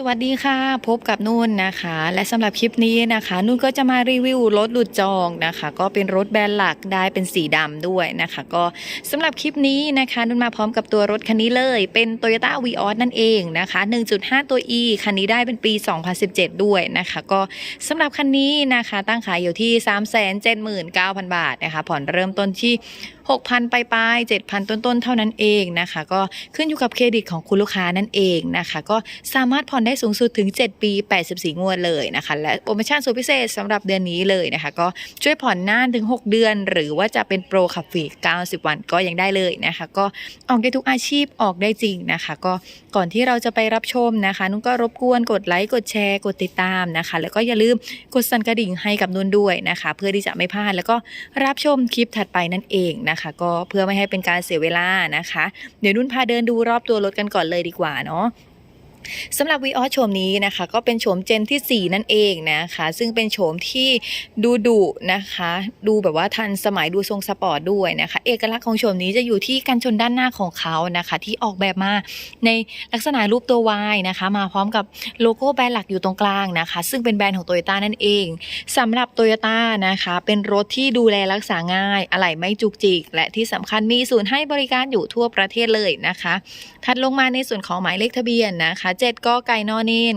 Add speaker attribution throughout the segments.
Speaker 1: สวัสดีค่ะ พบกับนุ่นนะคะ และสำหรับคลิปนี้นะคะ นุ่นก็จะมารีวิวรถหลุดจองนะคะ ก็เป็นรถแบรนด์หลักได้เป็นสีดำด้วยนะคะ ก็สำหรับคลิปนี้นะคะ นุ่นมาพร้อมกับตัวรถคันนี้เลย เป็น Toyota v ีออนั่นเองนะคะ 1.5 ตัว E คันนี้ได้เป็นปี 2017 ด้วยนะคะ ก็สำหรับคันนี้นะคะ ตั้งขายอยู่ที่ 379,000 บาทนะคะ ผ่อนเริ่มต้นที่ 6,000 ไปลายๆ7,000 ต้นๆ เท่านั้นเองนะคะ ก็ขึ้นอยู่กับเครดิตของคุณลูกค้านั่นเองนะคะ ก็สามารถผ่อนได้สูงสุดถึง 7 ปี 84 งวดเลยนะคะ และโปรโมชั่นสุดพิเศษสำหรับเดือนนี้เลยนะคะ ก็ช่วยผ่อนนานถึง 6 เดือน หรือว่าจะเป็นโปรขับฟรี90 วันก็ยังได้เลยนะคะ ก็ออกได้ทุกอาชีพออกได้จริงนะคะ ก็ก่อนที่เราจะไปรับชมนะคะ นุ่นก็รบกวนกดไลค์กดแชร์กดติดตามนะคะ แล้วก็อย่าลืมกดสั่นกระดิ่งให้กับนุ่นด้วยนะคะ เพื่อที่จะไม่พลาดแล้วก็รับชมคลิปถัดไปนั่นเองนะคะก็เพื่อไม่ให้เป็นการเสียเวลานะคะ เดี๋ยวนุ่นพาเดินดูรอบตัวรถกันก่อนเลยดีกว่าเนาะ สำหรับวีออสโฉมนี้นะคะ ก็เป็นโฉมเจนที่ 4 นั่นเองนะคะ ซึ่งเป็นโฉมที่ดูดุนะคะ ดูแบบว่าทันสมัยดูทรงสปอร์ตด้วยนะคะ เอกลักษณ์ของโฉมนี้จะอยู่ที่กันชนด้านหน้าของเขานะคะ ที่ออกแบบมาในลักษณะรูปตัว Y นะคะ มาพร้อมกับโลโก้แบรนด์หลักอยู่ตรงกลางนะคะ ซึ่งเป็นแบรนด์ของโตโยต้านั่นเองสำหรับโตโยต้านะคะ เป็นรถที่ดูแลรักษาง่าย อะไหล่ไม่จุกจิก และที่สำคัญมีศูนย์ให้บริการอยู่ทั่วประเทศเลยนะคะ ถัดลงมาในส่วนของหมายเลขทะเบียนนะคะ7ก็ไก่นอนเนน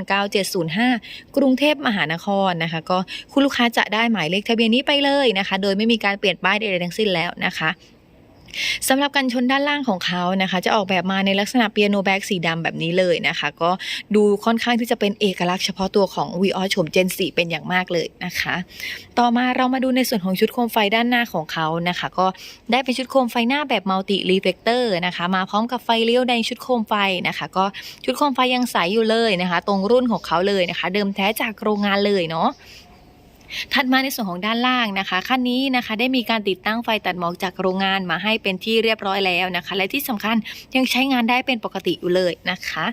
Speaker 1: 9705 กรุงเทพมหานครนะคะ ก็คุณลูกค้าจะได้หมายเลขทะเบียนนี้ไปเลยนะคะ โดยไม่มีการเปลี่ยนป้ายใดๆทั้งสิ้นแล้วนะคะ สำหรับกันชนด้านล่างของเขานะคะ จะออกแบบมาในลักษณะเปียโนแบ็กสีดำแบบนี้เลยนะคะ ก็ดูค่อนข้างที่จะเป็นเอกลักษณ์เฉพาะตัวของ v ีออชมเจน4เป็นอย่างมากเลยนะคะ ต่อมาเรามาดูในส่วนของชุดโคมไฟด้านหน้าของเขานะคะ ก็ได้เป็นชุดโคมไฟหน้าแบบมัลติรีเฟกเตอร์นะคะ มาพร้อมกับไฟเลี้ยวในชุดโคมไฟนะคะ ก็ชุดโคมไฟยังใสอยู่เลยนะคะ ตรงรุ่นของเขาเลยนะคะ เดิมแท้จากโรงงานเลยเนาะ ถัดมาในส่วนของด้านล่างนะคะคันนี้นะคะ ได้มีการติดตั้งไฟตัดหมอกจากโรงงานมาให้เป็นที่เรียบร้อยแล้วนะคะ และที่สำคัญยังใช้งานได้เป็นปกติอยู่เลยนะคะ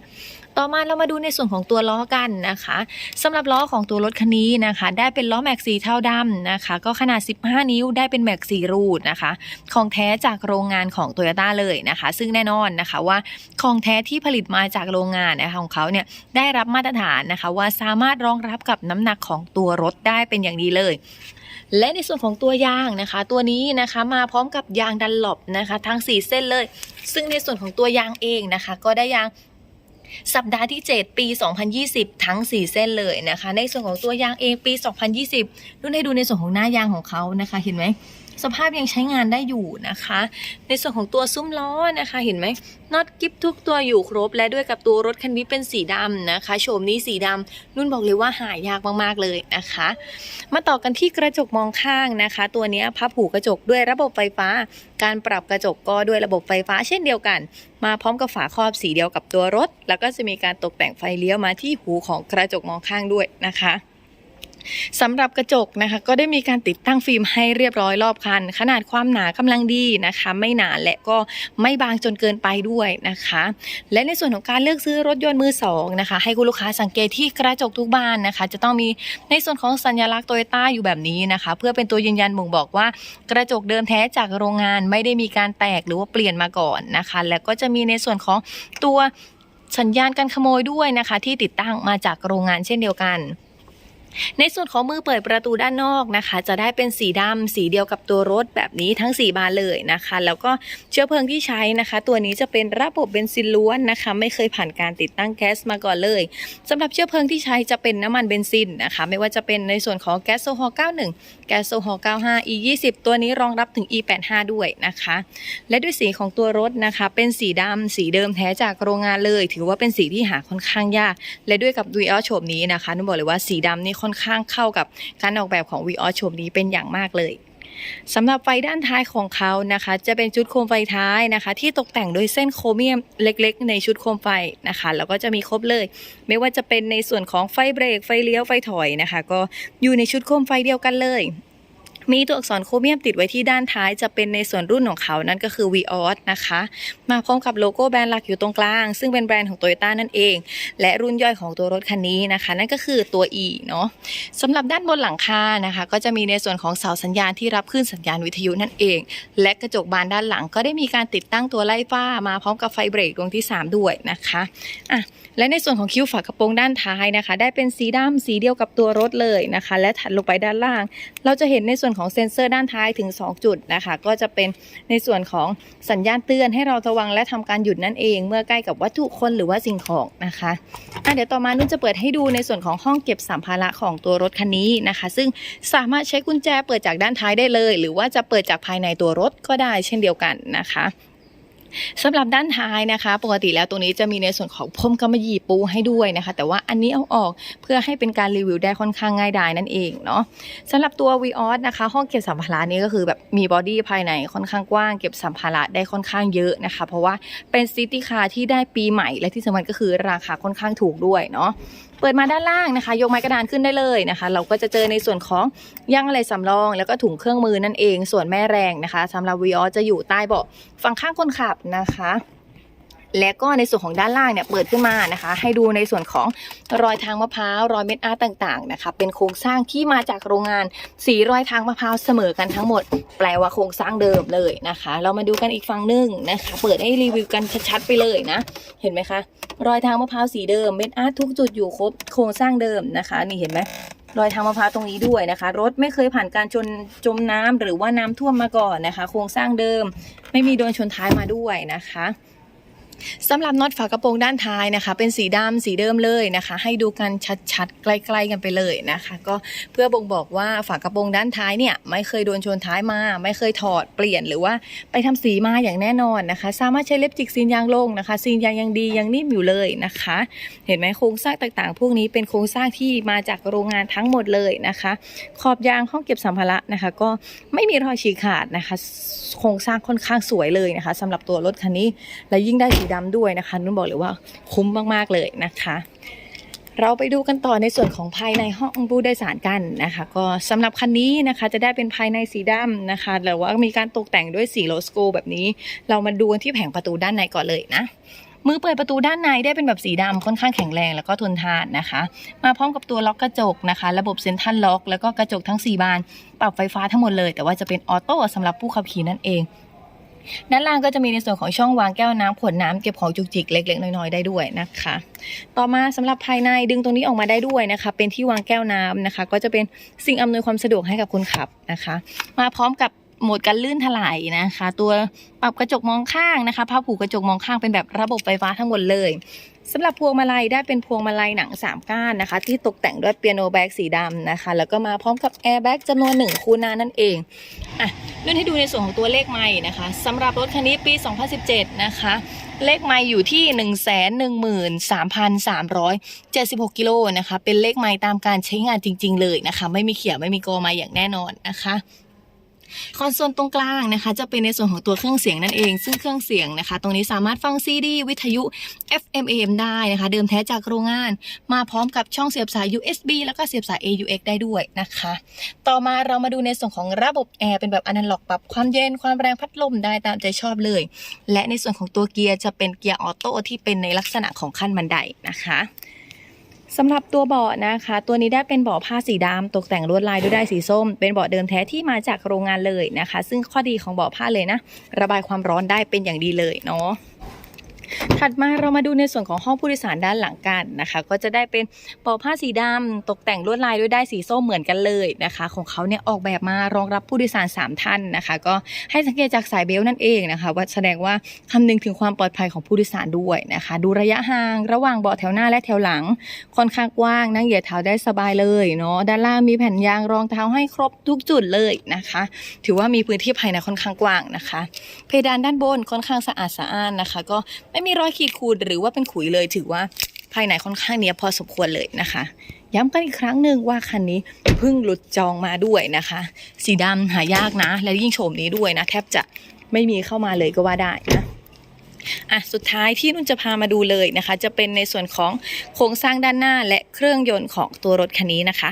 Speaker 1: ต่อมาเรามาดูในส่วนของตัวล้อกันนะคะสำหรับล้อของตัวรถคันนี้นะคะ ได้เป็นล้อแม็กสีเทาดำนะคะ ก็ขนาด 15 นิ้วได้เป็นแม็กสีรูดนะคะ ของแท้จากโรงงานของโตโยต้าเลยนะคะ ซึ่งแน่นอนนะคะว่าของแท้ที่ผลิตมาจากโรงงานนะคะของเขาเนี่ยได้รับมาตรฐานนะคะ ว่าสามารถรองรับกับน้ำหนักของตัวรถได้เป็นอย่างดีเลยและในส่วนของตัวยางนะคะ ตัวนี้นะคะมาพร้อมกับยางดันหลบนะคะ ทั้ง 4 เส้นเลย ซึ่งในส่วนของตัวยางเองนะคะ ก็ได้ยาง สัปดาห์ที่ 7 ปี 2020 ทั้ง 4 เส้นเลยนะคะ ในส่วนของตัวยางเองปี 2020ดูให้ดูในส่วนของหน้ายางของเขานะคะ เห็นไหม สภาพยังใช้งานได้อยู่นะคะ ในส่วนของตัวซุ้มล้อนะคะ เห็นไหมน็อตกิฟทุกตัวอยู่ครบ และด้วยกับตัวรถคันนี้เป็นสีดำนะคะ โฉมนี้สีดำนุ่นบอกเลยว่าหายากมากๆเลยนะคะ มาต่อกันที่กระจกมองข้างนะคะ ตัวนี้พับหูกระจกด้วยระบบไฟฟ้า การปรับกระจกก็ด้วยระบบไฟฟ้าเช่นเดียวกัน มาพร้อมกับฝาครอบสีเดียวกับตัวรถ แล้วก็จะมีการตกแต่งไฟเลี้ยวมาที่หูของกระจกมองข้างด้วยนะคะ สำหรับกระจกนะคะ ก็ได้มีการติดตั้งฟิล์มให้เรียบร้อยรอบคัน ขนาดความหนากำลังดีนะคะ ไม่หนาและก็ไม่บางจนเกินไปด้วยนะคะ และในส่วนของการเลือกซื้อรถยนต์มือสองนะคะ ให้คุณลูกค้าสังเกตที่กระจกทุกบานนะคะ จะต้องมีในส่วนของสัญลักษณ์โตโยต้าอยู่แบบนี้นะคะ เพื่อเป็นตัวยืนยันบ่งบอกว่า กระจกเดิมแท้จากโรงงานไม่ได้มีการแตกหรือว่าเปลี่ยนมาก่อนนะคะ แล้วก็จะมีในส่วนของตัวสัญญาณการขโมยด้วยนะคะ ที่ติดตั้งมาจากโรงงานเช่นเดียวกัน ในส่วนของมือเปิดประตูด้านนอกนะคะ จะได้เป็นสีดำสีเดียวกับตัวรถแบบนี้ทั้ง 4 บานเลยนะคะ แล้วก็เชื้อเพลิงที่ใช้นะคะ ตัวนี้จะเป็นระบบเบนซินล้วนนะคะ ไม่เคยผ่านการติดตั้งแก๊สมาก่อนเลยสำหรับเชื้อเพลิงที่ใช้จะเป็นน้ำมันเบนซินนะคะ ไม่ว่าจะเป็นในส่วนของแก๊สโซฮอล์91 แก๊สโซฮอล์95 E20 ตัวนี้รองรับถึง E85 ด้วยนะคะ และด้วยสีของตัวรถนะคะ เป็นสีดำสีเดิมแท้จากโรงงานเลย ถือว่าเป็นสีที่หาค่อนข้างยาก และด้วยกับ v ีออโฉมนี้นะคะนุ่นบอกเลยว่าสีดำนี่ค่อน่อนข้างเข้ากับการออกแบบของ v ีออโฉมนี้เป็นอย่างมากเลยสำหรับไฟด้านท้ายของเขานะคะ จะเป็นชุดโคมไฟท้ายนะคะ ที่ตกแต่งโดยเส้นโครเมียมเล็กๆ ในชุดโคมไฟนะคะ แล้วก็จะมีครบเลย ไม่ว่าจะเป็นในส่วนของไฟเบรกไฟเลี้ยวไฟถอยนะคะ ก็อยู่ในชุดโคมไฟเดียวกันเลย มีตัวอักษรโครเมียมติดไว้ที่ด้านท้ายจะเป็นในส่วนรุ่นของเขานั่นก็คือ v ีออสนะคะ มาพร้อมกับโลโก้แบรนด์หลักอยู่ตรงกลาง ซึ่งเป็นแบรนด์ของ Toyota นั่นเอง และรุ่นย่อยของตัวรถคันนี้นะคะ นั่นก็คือตัว E เนาะสำหรับด้านบนหลังคานะคะ ก็จะมีในส่วนของเสาสัญญาณที่รับคลื่นสัญญาณวิทยุนั่นเอง และกระจกบานด้านหลังก็ได้มีการติดตั้งตัวไล่ฟ้า มาพร้อมกับไฟเบรกดวงที่ 3 ด้วยนะคะอะและในส่วนของคิ้วฝากระโปรงด้านท้ายนะคะ ได้เป็นสีดำสีเดียวกับตัวรถเลยนะคะ และถัดลงไปด้านล่าง เราจะเห็นในส่วนของเซ็นเซอร์ด้านท้ายถึง 2 จุดนะคะ ก็จะเป็นในส่วนของสัญญาณเตือนให้เราระวังและทำการหยุดนั่นเอง เมื่อใกล้กับวัตถุคนหรือว่าสิ่งของนะคะะเดี๋ยวต่อมานุ่นจะเปิดให้ดูในส่วนของห้องเก็บสัมภาระของตัวรถคันนี้นะคะ ซึ่งสามารถใช้กุญแจเปิดจากด้านท้ายได้เลย หรือว่าจะเปิดจากภายในตัวรถก็ได้เช่นเดียวกันนะคะ สำหรับด้านท้ายนะคะ ปกติแล้วตรงนี้จะมีในส่วนของพรมกำมะหยี่ปูให้ด้วยนะคะ แต่ว่าอันนี้เอาออกเพื่อให้เป็นการรีวิวได้ค่อนข้างง่ายดายนั่นเองเนาะสำหรับตัว v ีออสนะคะ ห้องเก็บสัมภาระนี้ก็คือแบบมีบอดี้ภายในค่อนข้างกว้างเก็บสัมภาระได้ค่อนข้างเยอะนะคะ เพราะว่าเป็นซิตี้คาร์ที่ได้ปีใหม่และที่สำคัญก็คือราคาค่อนข้างถูกด้วยเนาะ เปิดมาด้านล่างนะคะ ยกไม้กระดานขึ้นได้เลยนะคะ เราก็จะเจอในส่วนของย่างอะไรสำรอง แล้วก็ถุงเครื่องมือนั่นเอง ส่วนแม่แรงนะคะสำหรับวีออสจะอยู่ใต้เบาะฝั่งข้างคนขับนะคะ และก็ในส่วนของด้านล่างเนี่ยเปิดขึ้นมานะคะ ให้ดูในส่วนของรอยทางมะพร้าวรอยเม็ดอาร์ตต่างๆนะคะเป็นโครงสร้างที่มาจากโรงงานสีรอยทางมะพร้าวเสมอกันทั้งหมด แปลว่าโครงสร้างเดิมเลยนะคะ เรามาดูกันอีกฝั่งหนึ่งนะคะ เปิดให้รีวิวกันชัดๆไปเลยนะ เห็นไหมคะ รอยทางมะพร้าวสีเดิมเม็ดอาร์ตทุกจุดอยู่ครบโครงสร้างเดิมนะคะ นี่เห็นไหมรอยทางมะพร้าวตรงนี้ด้วยนะคะ รถไม่เคยผ่านการจนจมน้ำหรือว่าน้ำท่วมมาก่อนนะคะ โครงสร้างเดิม ไม่มีโดนชนท้ายมาด้วยนะคะ สำหรับน็อตฝากระโปรงด้านท้ายนะคะ เป็นสีดำสีเดิมเลยนะคะ ให้ดูกันชัดๆใกล้ ๆ กันไปเลยนะคะ ก็เพื่อบ่งบอกว่าฝากระโปรงด้านท้ายเนี่ยไม่เคยโดนชนท้ายมา ไม่เคยถอดเปลี่ยนหรือว่าไปทำสีมาอย่างแน่นอนนะคะ สามารถใช้เล็บจิกซีนยางลงนะคะ ซีนยางยังดียังนิ่มอยู่เลยนะคะ เห็นไหมโครงสร้างต่างๆ พวกนี้เป็นโครงสร้างที่มาจากโรงงานทั้งหมดเลยนะคะ ขอบยางห้องเก็บสัมภาระนะคะ ก็ไม่มีรอยฉีกขาดนะคะ โครงสร้างค่อนข้างสวยเลยนะคะสำหรับตัวรถคันนี้และยิ่งได้สีดำด้วยนะคะนุ่นบอกเลยว่าคุ้มมากๆเลยนะคะ เราไปดูกันต่อในส่วนของภายในห้องผู้โดยสารกันนะคะ ก็สำหรับคันนี้นะคะจะได้เป็นภายในสีดำนะคะแต่ว่ามีการตกแต่งด้วยสีโลสโกแบบนี้ เรามาดูกันที่แผงประตูด้านในก่อนเลยนะมือเปิดประตูด้านในได้เป็นแบบสีดำค่อนข้างแข็งแรงแล้วก็ทนทานนะคะ มาพร้อมกับตัวล็อกกระจกนะคะ ระบบเซ็นทรัลล็อก แล้วก็กระจกทั้ง 4 บาน ปรับไฟฟ้าทั้งหมดเลย แต่ว่าจะเป็นออโต้สำหรับผู้ขับขี่นั่นเอง ด้านล่างก็จะมีในส่วนของช่องวางแก้วน้ำขวดน้ำเก็บของจุกจิกเล็กๆน้อยๆได้ด้วยนะคะ ต่อมาสำหรับภายในดึงตรงนี้ออกมาได้ด้วยนะคะ เป็นที่วางแก้วน้ำนะคะ ก็จะเป็นสิ่งอำนวยความสะดวกให้กับคนขับนะคะ มาพร้อมกับ โหมดการลื่นถลายนะคะ ตัวปรับกระจกมองข้างนะคะผ้าผูกกระจกมองข้างเป็นแบบระบบไฟฟ้าทั้งหมดเลยสำหรับพวงมาลัยได้เป็นพวงมาลัยหนัง 3 ก้านนะคะ ที่ตกแต่งด้วยเปียโนแบ็กสีดำนะคะ แล้วก็มาพร้อมกับแอร์แบ็กจำนวนหนึ่งคูนานั่นเองอะเลื่อนให้ดูในส่วนของตัวเลขไม่นะคะสำหรับรถคันนี้ปี 2017 นะคะ เลขไม่อยู่ที่ 1 1 3 3 7 6 กิโลนะคะ เป็นเลขไม่ตามการใช้งานจริง ๆ เลยนะคะ ไม่มีเขียวไม่มีโกมาอย่างแน่นอนนะคะ คอนโซลตรงกลางนะคะจะเป็นในส่วนของตัวเครื่องเสียงนั่นเอง ซึ่งเครื่องเสียงนะคะ ตรงนี้สามารถฟังซีดีวิทยุ FM AM ได้นะคะ เดิมแท้จากโรงงาน มาพร้อมกับช่องเสียบสาย USB แล้วก็เสียบสาย AUX ได้ด้วยนะคะ ต่อมาเรามาดูในส่วนของระบบแอร์เป็นแบบอนาล็อกปรับความเย็นความแรงพัดลมได้ตามใจชอบเลย และในส่วนของตัวเกียร์จะเป็นเกียร์ออโต้ที่เป็นในลักษณะของขั้นบันไดนะคะ สำหรับตัวเบาะนะคะ ตัวนี้ได้เป็นเบาะผ้าสีดำตกแต่งลวดลายด้วยได้ายสีส้ม เป็นเบาะเดิมแท้ที่มาจากโรงงานเลยนะคะ ซึ่งข้อดีของเบาะผ้าเลยนะ ระบายความร้อนได้เป็นอย่างดีเลยเนาะ ถัดมาเรามาดูในส่วนของห้องผู้โดยสารด้านหลังกันนะคะ ก็จะได้เป็นปอผ้าสีดำตกแต่งลวดลายด้วยได้ายสีส้มเหมือนกันเลยนะคะ ของเขาเนี่ยออกแบบมารองรับผู้โดยสาร 3 ท่านนะคะ ก็ให้สังเกตจากสายเบลนั่นเองนะคะว่าแสดงว่าคำนึงถึงความปลอดภัยของผู้โดยสารด้วยนะคะ ดูระยะห่างระหว่างเบาะแถวหน้าและแถวหลัง ค่อนข้างกว้างนั่งเหยียดเท้าได้สบายเลยเนาะด้านล่างมีแผ่นยางรองเท้าให้ครบทุกจุดเลยนะคะ ถือว่ามีพื้นที่ภายในค่อนข้างกว้างนะคะ เพดานด้านบนค่อนข้างสะอาดสะอ้านนะคะ ก็ไม่มีรอยขีดข่วนหรือว่าเป็นขุยเลยถือว่าภายในค่อนข้างเนี้ยพอสมควรเลยนะคะ ย้ำกันอีกครั้งหนึ่งว่าคันนี้เพิ่งหลุดจองมาด้วยนะคะ สีดำหายากนะ และยิ่งโฉมนี้ด้วยนะแทบจะไม่มีเข้ามาเลยก็ว่าได้นะอะสุดท้ายที่นุ่นจะพามาดูเลยนะคะ จะเป็นในส่วนของโครงสร้างด้านหน้าและเครื่องยนต์ของตัวรถคันนี้นะคะ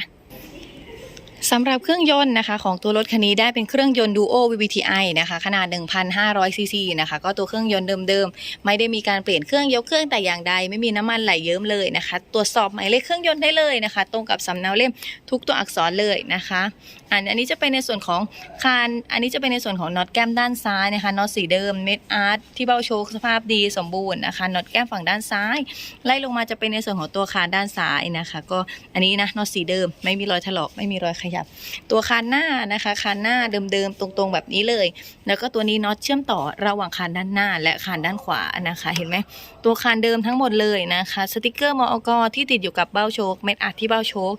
Speaker 1: สำหรับเครื่องยนต์นะคะของตัวรถคันนี้ได้เป็นเครื่องยนต์ Duo VVTi นะคะขนาด 1,500 ซีซีนะคะก็ตัวเครื่องยนต์เดิมๆ ไม่ได้มีการเปลี่ยนเครื่องยกเครื่องแต่อย่างใด ไม่มีน้ำมันไหลเยิ้มเลยนะคะตรวจสอบหมายเลขเครื่องยนต์ได้เลยนะคะ ตรงกับสำเนาเล่มทุกตัวอักษรเลยนะคะอันอันนี้จะเป็นในส่วนของคานอันนี้จะเป็นในส่วนของน็อตแก้มด้านซ้ายนะคะน็อตสีเดิมเม็ดอาร์ตที่เบ้าโชคสภาพดีสมบูรณ์นะคะน็อตแก้มฝั่งด้านซ้าย ไล่ลงมาจะเป็นในส่วนของตัวคานด้านซ้ายนะคะ ก็อันนี้นะน็อตสีเดิมไม่มีรอยถลอกไม่มีรอยขยบตัวคานหน้านะคะ คานหน้าเดิมๆตรงๆแบบนี้เลย แล้วก็ตัวนี้น็อตเชื่อมต่อระหว่างคานด้านหน้า และคานด้านขวานะคะ เห็นไหมตัวคานเดิมทั้งหมดเลยนะคะ สติกเกอร์มอกที่ติดอยู่กับเบ้าโชคเม็ดอัดที่เบ้าโชค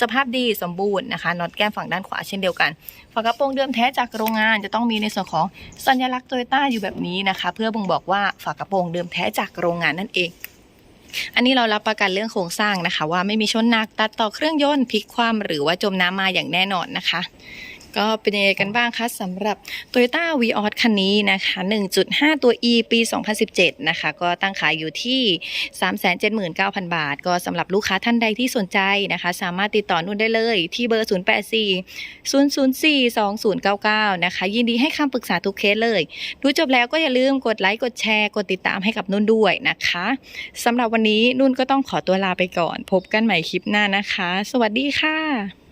Speaker 1: สภาพดีสมบูรณ์นะคะน็อตแก้มฝั่งด้านขวาเช่นเดียวกันฝากระโปรงเดิมแท้จากโรงงานจะต้องมีในส่วนของสัญลักษณ์โตโยต้าอยู่แบบนี้นะคะ เพื่อบ่งบอกว่าฝากระโปรงเดิมแท้จากโรงงานนั่นเอง อันนี้เรารับประกันเรื่องโครงสร้างนะคะ ว่าไม่มีชนหนักตัดต่อเครื่องยนต์พลิกคว่ำหรือว่าจมน้ำมาอย่างแน่นอนนะคะ ก็เป็นยังไงกันบ้างคะสำหรับ Toyota v ีออคันนี้นะคะ 1.5 ตัว E ปี 2017 นะคะ ก็ตั้งขายอยู่ที่ 379,000 บาท ก็สำหรับลูกค้าท่านใดที่สนใจนะคะ สามารถติดต่อนุ่นได้เลยที่เบอร์ 084 004 2099 นะคะ ยินดีให้คำปรึกษาทุกเคสเลย ดูจบแล้วก็อย่าลืมกดไลค์ กดแชร์ กดติดตามให้กับนุ่นด้วยนะคะสำหรับวันนี้นุ่นก็ต้องขอตัวลาไปก่อน พบกันใหม่คลิปหน้านะคะ สวัสดีค่ะ